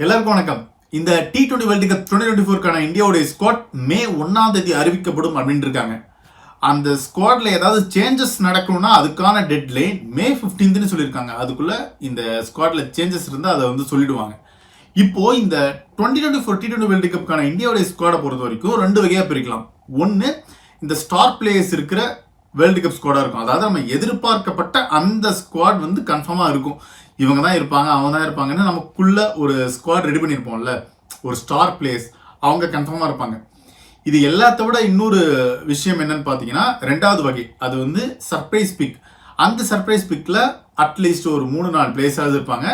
எல்லாருக்கும் வணக்கம். இந்த T twenty world cup twenty twenty ஃபோர்க்கான இந்தியாவுடைய ஸ்குவாட் மே ஒன்றாம் தேதி அறிவிக்கப்படும் அப்படின்னு இருக்காங்க. அந்த ஸ்குவாட்ல ஏதாவது சேஞ்சஸ் நடக்கணும்னா அதுக்கான டெட்லைன் மே 15ன்னு சொல்லியிருக்காங்க. அதுக்குள்ள இந்த ஸ்குவாட்ல சேஞ்சஸ் இருந்தால் அதை வந்து சொல்லிடுவாங்க. இப்போ இந்த twenty twenty four T twenty world கப்க்கான இந்தியாவுடைய ஸ்குவாடை பொறுத்த வரைக்கும் ரெண்டு வகையாக பிரிக்கலாம். ஒன்று இந்த ஸ்டார் பிளேயர்ஸ் இருக்கிற வேர்ல்டு கப் ஸ்குவாடாக இருக்கும். அதாவது நம்ம எதிர்பார்க்கப்பட்ட அந்த ஸ்குவாட் வந்து கன்ஃபார்மாக இருக்கும். இவங்க தான் இருப்பாங்க அவங்க தான் இருப்பாங்கன்னு நமக்குள்ள ஒரு ஸ்குவாட் ரெடி பண்ணியிருப்போம்ல. ஒரு ஸ்டார் பிளேஸ் அவங்க கன்ஃபார்மாக இருப்பாங்க. இது எல்லாத்த விட இன்னொரு விஷயம் என்னன்னு பார்த்தீங்கன்னா ரெண்டாவது வகை. அது வந்து சர்ப்ரைஸ் பிக் அந்த சர்ப்ரைஸ் பிக்கில் அட்லீஸ்ட் ஒரு மூணு நாலு பிளேஸாவது இருப்பாங்க.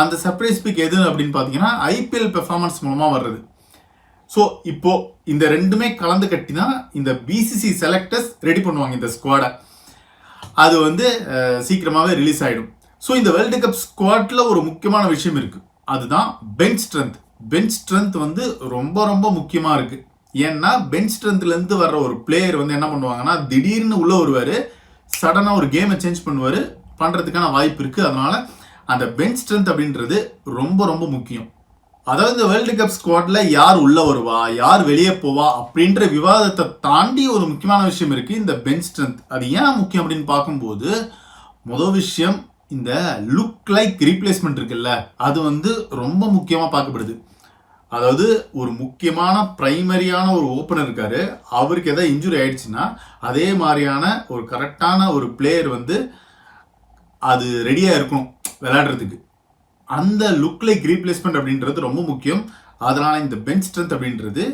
அந்த சர்ப்ரைஸ் பிக் எது அப்படின்னு பார்த்தீங்கன்னா ஐபிஎல் பெர்ஃபார்மன்ஸ் மூலமாக வர்றது. ஸோ இப்போ இந்த ரெண்டுமே கலந்து கட்டி தான் இந்த பிசிசி செலக்டர்ஸ் ரெடி பண்ணுவாங்க இந்த ஸ்குவாடை அது வந்து சீக்கிரமாகவே ரிலீஸ் ஆகிடும் ஸோ இந்த வேர்ல்டு கப் ஸ்குவாட்டில் ஒரு முக்கியமான விஷயம் இருக்குது அதுதான் பெஞ்ச் ஸ்ட்ரென்த் பெஞ்ச் ஸ்ட்ரென்த் வந்து ரொம்ப ரொம்ப முக்கியமாக இருக்குது ஏன்னா பெஞ்ச் ஸ்ட்ரென்த்லேருந்து வர்ற ஒரு பிளேயர் வந்து என்ன பண்ணுவாங்கன்னா திடீர்னு உள்ளே வருவார் சடனாக ஒரு கேமை சேஞ்ச் பண்ணுவார் பண்ணுறதுக்கான வாய்ப்பு இருக்குது அதனால் அந்த பெஞ்ச் ஸ்ட்ரென்த் அப்படின்றது ரொம்ப ரொம்ப முக்கியம். அதாவது இந்த வேர்ல்டு கப் ஸ்குவாடில் யார் உள்ளே வருவா யார் வெளியே போவா அப்படின்ற விவாதத்தை தாண்டி ஒரு முக்கியமான விஷயம் இருக்குது இந்த பெஞ்ச் ஸ்ட்ரென்த் அது ஏன் முக்கியம் அப்படின்னு பார்க்கும்போது முதல் விஷயம் இந்த லுக் லைக் ரீப்ளேஸ்மெண்ட் இருக்குல்ல அது வந்து ரொம்ப முக்கியமாக பார்க்கப்படுது. அதாவது ஒரு முக்கியமான ப்ரைமரியான ஒரு ஓப்பனர் இருக்கார். அவருக்கு எதாவது இன்ஜுரி ஆயிடுச்சுன்னா அதே மாதிரியான ஒரு கரெக்டான ஒரு பிளேயர் வந்து அது ரெடியாக இருக்கணும் விளையாடுறதுக்கு. அந்த லுக் லைக் ரீப்ளேஸ்மெண்ட் அப்படின்றது ரொம்ப முக்கியம். அதனால இந்த பெஞ்ச் ஸ்ட்ரென்த் அப்படின்றது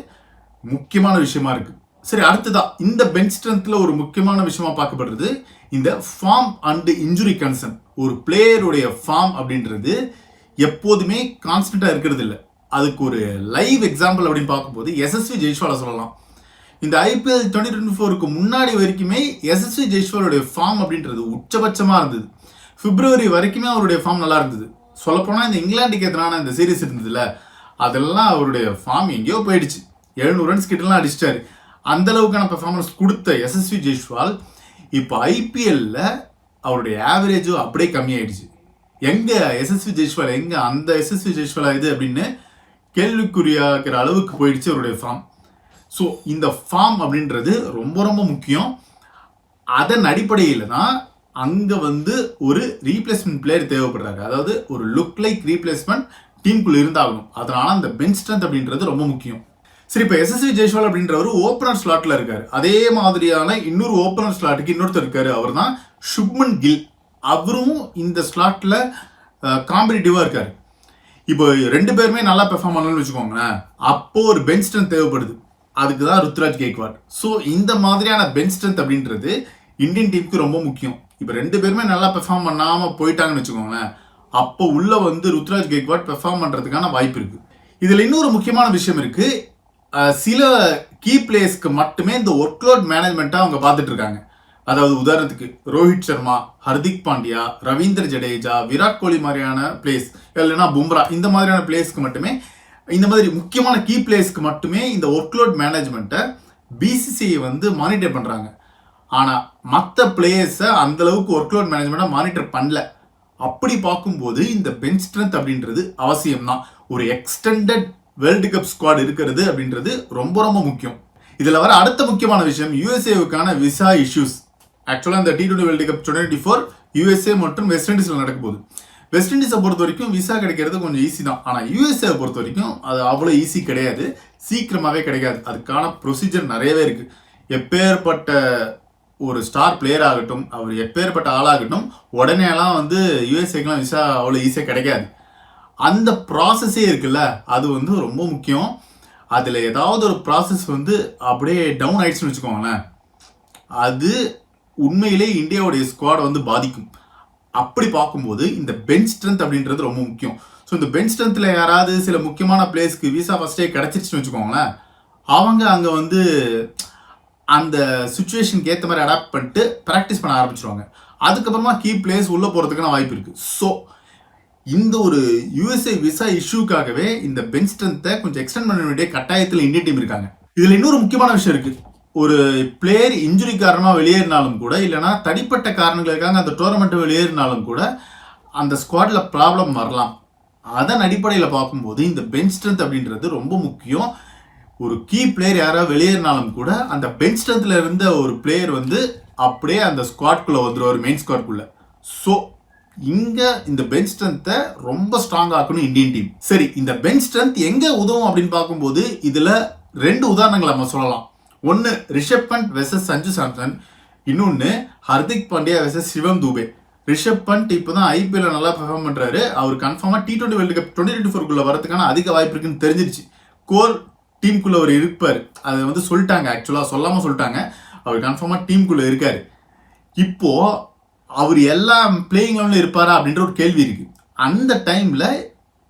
முக்கியமான விஷயமா இருக்குது சரி அடுத்ததான் இந்த பெஞ்ச் ஸ்ட்ரென்த்தில் ஒரு முக்கியமான விஷயமா பார்க்கப்படுறது இந்த ஃபார்ம் அண்டு இன்ஜுரி கன்சர்ன் ஒரு பிளேயருடைய ஃபார்ம் அப்படின்றது எப்போதுமே கான்ஸ்டண்ட்டாக இருக்கிறது இல்லை. அதுக்கு ஒரு லைவ் எக்ஸாம்பிள் அப்படின்னு பார்க்கும்போது எஸ்எஸ்வி ஜெய்ஸ்வாலை சொல்லலாம். இந்த ஐபிஎல் டுவெண்ட்டி டுவெண்ட்டி ஃபோருக்கு முன்னாடி வரைக்குமே எஸ்எஸ்வி ஜெய்ஸ்வாலுடைய ஃபார்ம் அப்படின்றது உச்சபட்சமாக இருந்தது. பிப்ரவரி வரைக்குமே அவருடைய ஃபார்ம் நல்லா இருந்தது. சொல்லப்போனால் இந்த இங்கிலாந்துக்கு எதிரான இந்த சீரீஸ் இருந்ததுல அதெல்லாம் அவருடைய ஃபார்ம் எங்கேயோ போயிடுச்சு. எழுநூறு ரன்ஸ் கிட்டலாம் அடிச்சிட்டாரு. அந்த அளவுக்கான பெர்ஃபார்மன்ஸ் கொடுத்த எஸ்எஸ்வி ஜெய்ஸ்வால் இப்போ ஐபிஎல்ல அவருடைய ஆவரேஜும் அப்படியே கம்மியாயிடுச்சு. எங்க எஸ்எஸ்வி ஜெய்ஸ்வால் எங்க அந்த எஸ்எஸ்வி ஜெய்ஸ்வாலா இது அப்படின்னு கேள்விக்குறியாக்கிற அளவுக்கு போயிடுச்சு அவருடைய ஃபார்ம் ஸோ இந்த ஃபார்ம் அப்படின்றது ரொம்ப ரொம்ப முக்கியம். அதன் அடிப்படையில் தான் அங்கே வந்து ஒரு ரீப்ளேஸ்மெண்ட் பிளேயர் தேவைப்படுறாரு. அதாவது ஒரு லுக் லைக் ரீப்ளேஸ்மெண்ட் டீமுக்குள்ளே இருந்தாகணும். அதனால அந்த பெஞ்ச் ஸ்ட்ரென்த் அப்படின்றது ரொம்ப முக்கியம். சரி இப்போ எஸ்எஸ்வி ஜெய்ஸ்வால் அப்படின்றவர் ஓப்பனர் ஸ்லாட்டில் இருக்கார். அதே மாதிரியான இன்னொரு ஓப்பனர் ஸ்லாட்டுக்கு இன்னொருத்தர் இருக்கார். அவர் தான் சுப்மன் கில் அவரும் இந்த ஸ்லாட்டில் காம்படிட்டிவாக இருக்கார். இப்போ ரெண்டு பேருமே நல்லா பெர்ஃபார்ம் பண்ணணும்னு வச்சுக்கோங்களேன். அப்போது ஒரு பெஞ்ச் ஸ்ட்ரென்த் தேவைப்படுது. அதுக்கு தான் ருத்ராஜ் கேக்வாட். ஸோ இந்த மாதிரியான பெஞ்ச் ஸ்ட்ரென்த் அப்படின்றது இந்தியன் டீமுக்கு ரொம்ப முக்கியம். இப்போ ரெண்டு பேருமே நல்லா பெர்ஃபார்ம் பண்ணாமல் போயிட்டாங்கன்னு வச்சுக்கோங்களேன். அப்போ உள்ளே வந்து ருத்ராஜ் கேக்வாட் பெர்ஃபார்ம் பண்ணுறதுக்கான வாய்ப்பு இருக்குது இதில் இன்னொரு முக்கியமான விஷயம் இருக்குது சில கீ பிளேயர்ஸ்க்கு மட்டுமே இந்த ஒர்க்லோட் மேனேஜ்மெண்ட்டை அவங்க பார்த்துட்டு இருக்காங்க. அதாவது உதாரணத்துக்கு ரோஹித் சர்மா ஹர்திக் பாண்டியா ரவீந்திர ஜடேஜா விராட் கோலி மாதிரியான பிளேஸ் இல்லைன்னா பும்ரா இந்த மாதிரியான பிளேயர்ஸ்க்கு மட்டுமே இந்த மாதிரி முக்கியமான கீ பிளேயர்ஸ்க்கு மட்டுமே இந்த ஒர்க்லோட் மேனேஜ்மெண்ட்டை பிசிசிஐ வந்து மானிட்டர் பண்ணுறாங்க ஆனால் மற்ற பிளேயர்ஸை அந்தளவுக்கு ஒர்க்லோட் மேனேஜ்மெண்ட்டை மானிட்டர் பண்ணல. அப்படி பார்க்கும்போது இந்த பெஞ்ச் ஸ்ட்ரென்த் அப்படின்றது அவசியம்தான். ஒரு எக்ஸ்டெண்டட் வேர்ல்டு கப் ஸ்குவாட் இருக்கிறது அப்படின்றது ரொம்ப ரொம்ப முக்கியம். இதில் வர அடுத்த முக்கியமான விஷயம் யூஎஸ்ஏவுக்கான விசா இஷ்யூஸ் ஆக்சுவலாக இந்த T twenty world cup twenty four USA மற்றும் வெஸ்ட் இண்டீஸில் நடக்க போகுது. வெஸ்ட் இண்டீஸை பொறுத்த வரைக்கும் விசா கிடைக்கிறது கொஞ்சம் ஈஸி தான். ஆனால் யூஎஸ்ஏ பொறுத்த வரைக்கும் அது அவ்வளோ ஈஸி கிடையாது. சீக்கிரமாகவே கிடைக்காது. அதுக்கான ப்ரொசீஜர் நிறையவே இருக்குது எப்பேற்பட்ட ஒரு ஸ்டார் பிளேயர் ஆகட்டும் அவர் எப்பேற்பட்ட ஆளாகட்டும் உடனேலாம் வந்து யூஎஸ்ஏக்கெலாம் விசா அவ்வளோ ஈஸியாக கிடைக்காது. அந்த ப்ராசஸே இருக்குல்ல அது வந்து ரொம்ப முக்கியம். அதில் ஏதாவது ஒரு ப்ராசஸ் வந்து அப்படியே டவுன் ஆயிடுச்சுன்னு வச்சுக்கோங்களேன். அது உண்மையிலே இந்தியாவுடைய ஸ்குவாடை வந்து பாதிக்கும். அப்படி பார்க்கும்போது இந்த பெஞ்ச் ஸ்ட்ரென்த் அப்படின்றது ரொம்ப முக்கியம். ஸோ இந்த பெஞ்ச் ஸ்ட்ரென்த்தில் யாராவது சில முக்கியமான பிளேஸ்க்கு விசா ஃபஸ்ட்டே கிடச்சிருச்சுன்னு வச்சுக்கோங்களேன். அவங்க அங்கே வந்து அந்த சுச்சுவேஷனுக்கு ஏற்ற மாதிரி அடாப்ட் பண்ணிட்டு ப்ராக்டிஸ் பண்ண ஆரம்பிச்சிருவாங்க. அதுக்கப்புறமா கீ பிளேஸ் உள்ளே போகிறதுக்கான வாய்ப்பு இருக்குது ஸோ இந்த ஒரு யூஎஸ்ஏ விசா இஷ்யூக்காகவே இந்த பெஞ்ச் ஸ்ட்ரென்த்தை கொஞ்சம் எக்ஸ்டெண்ட் பண்ண வேண்டிய கட்டாயத்தில் இந்திய டீம் இருக்காங்க. இதில் இன்னொரு முக்கியமான விஷயம் இருக்குது ஒரு பிளேயர் இன்ஜுரி காரணமாக வெளியேறினாலும் கூட இல்லைன்னா தனிப்பட்ட காரணங்களுக்காக அந்த டோர்னமெண்ட் வெளியேறினாலும் கூட அந்த ஸ்குவாடில் ப்ராப்ளம் வரலாம். அதன் அடிப்படையில் பார்க்கும்போது இந்த பெஞ்ச் ஸ்ட்ரென்த் அப்படின்றது ரொம்ப முக்கியம். ஒரு கீ பிளேயர் யாராவது வெளியேறினாலும் கூட அந்த பெஞ்ச் ஸ்ட்ரென்த்தில் இருந்த ஒரு பிளேயர் வந்து அப்படியே அந்த ஸ்குவாட்குள்ளே வந்துருவார் மெயின் ஸ்குவாட்குள்ளே ஸோ இங்க இந்த பெஞ்ச் ஸ்ட்ரென்த்தை ரொம்ப ஸ்ட்ராங் ஆக்கணும் இந்தியன் டீம் சரி இந்த பெஞ்ச் ஸ்ட்ரென்த் எங்க உதவும் அப்படின்னு பார்க்கும்போது இதுல ரெண்டு உதாரணங்கள் நம்ம சொல்லலாம். ஒன்னு ரிஷப் பண்ட் வெர்சஸ் சஞ்சு சாம்சன். இன்னொன்னு ஹர்திக் பாண்டியா வெர்சஸ் சிவம் தூபே. ரிஷப் பண்ட் இப்போதான் ஐபிஎல் நல்லா பெர்ஃபார்ம் பண்றாரு. அவர் கன்ஃபார்மா T twenty world cup twenty twenty ஃபோர்க்குள்ள வரதுக்கான அதிக வாய்ப்பு இருக்குன்னு தெரிஞ்சிருச்சு. கோர் டீமுக்குள்ள அவர் இருப்பார். அதை வந்து சொல்லிட்டாங்க ஆக்சுவலா சொல்லாம சொல்லிட்டாங்க. அவர் கன்ஃபார்மா டீமுக்குள்ள இருக்காரு. இப்போ அவர் எல்லா பிளேயிங் லெவலில் இருப்பாரா அப்படின்ற ஒரு கேள்வி இருக்குது அந்த டைமில்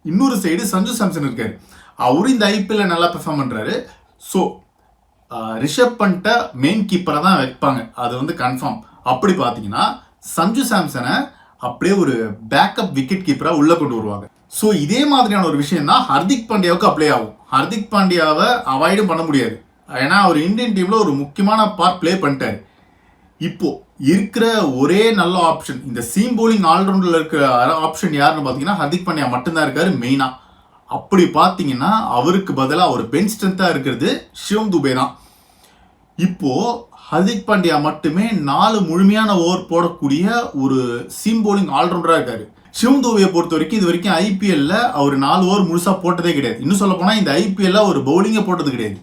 இன்னொரு சைடு சஞ்சு சாம்சன் இருக்கார். அவரும் இந்த ஐபிஎல்ல நல்லா பெர்ஃபார்ம் பண்ணுறாரு ஸோ ரிஷப் பண்ணிட்ட மெயின் கீப்பரை தான் வைப்பாங்க. அது வந்து கன்ஃபார்ம் அப்படி பார்த்தீங்கன்னா சஞ்சு சாம்சனை அப்படியே ஒரு பேக்கப் விக்கெட் கீப்பராக உள்ளே கொண்டு வருவாங்க. ஸோ இதே மாதிரியான ஒரு விஷயம் தான் ஹர்திக் பாண்டியாவுக்கு அப்ளை ஆகும். ஹர்திக் பாண்டியாவை அவாய்டும் பண்ண முடியாது. ஏன்னா அவர் இந்தியன் டீமில் ஒரு முக்கியமான பார்ட் ப்ளே பண்ணிட்டார். இப்போது இருக்கிற ஒரே நல்ல ஆப்ஷன் இந்த சீம் போலிங் ஆல்ரவுண்டில் இருக்கிற ஆப்ஷன் யாருன்னு பார்த்தீங்கன்னா ஹர்திக் பாண்டியா மட்டும்தான் இருக்காரு மெயினாக அப்படி பார்த்தீங்கன்னா அவருக்கு பதிலாக ஒரு பெஞ்ச் ஸ்ட்ரென்த்தாக இருக்கிறது சிவம் துபே தான். இப்போது ஹர்திக் பாண்டியா மட்டுமே நாலு முழுமையான ஓவர் போடக்கூடிய ஒரு சீம் போலிங் ஆல்ரவுண்டராக இருக்காரு. சிவம் துபையை பொறுத்த வரைக்கும் இது வரைக்கும் ஐபிஎல்ல அவர் நாலு ஓவர் முழுசாக போட்டதே கிடையாது. இன்னும் சொல்ல போனால் இந்த ஐபிஎல்ல ஒரு பவுலிங்கை போட்டது கிடையாது.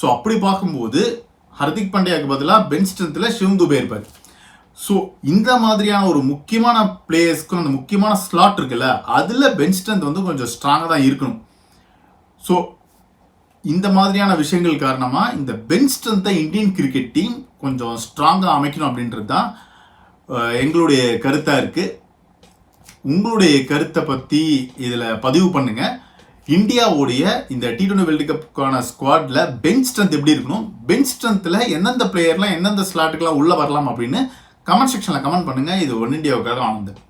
ஸோ அப்படி பார்க்கும்போது ஹர்திக் பாண்டியாவுக்கு பதிலாக பென் ஸ்ட்ரென்த்தில் சிவம் துபே இருப்பார். ஸோ இந்த மாதிரியான ஒரு முக்கியமான பிளேயர்ஸ்க்கும் அந்த முக்கியமான ஸ்லாட் இருக்குல்ல அதில் பெஞ்ச் ஸ்ட்ரென்த் வந்து கொஞ்சம் ஸ்ட்ராங்காக தான் இருக்கணும். ஸோ இந்த மாதிரியான விஷயங்கள் காரணமாக இந்த பெஞ்ச் ஸ்ட்ரென்த்தை இந்தியன் கிரிக்கெட் டீம் கொஞ்சம் ஸ்ட்ராங்காக அமைக்கணும் அப்படின்றது தான் எங்களுடைய கருத்தாக இருக்குது உங்களுடைய கருத்தை பற்றி இதில் பதிவு பண்ணுங்கள் இந்தியாவுடைய இந்த டி டுவெண்டி வேர்ல்டு கப்புக்கான ஸ்குவாட்ல பெஞ்ச் ஸ்ட்ரென்த் எப்படி இருக்கணும்? பெஞ்ச் ஸ்ட்ரென்த்தில் எந்தெந்த பிளேயர்லாம் எந்தெந்த ஸ்லாட்டுக்கெலாம் உள்ளே வரலாம் அப்படின்னு கமெண்ட் செக்ஷனில் கமெண்ட் பண்ணுங்கள் இது ஒன் இண்டியாவுக்காக ஆனந்த்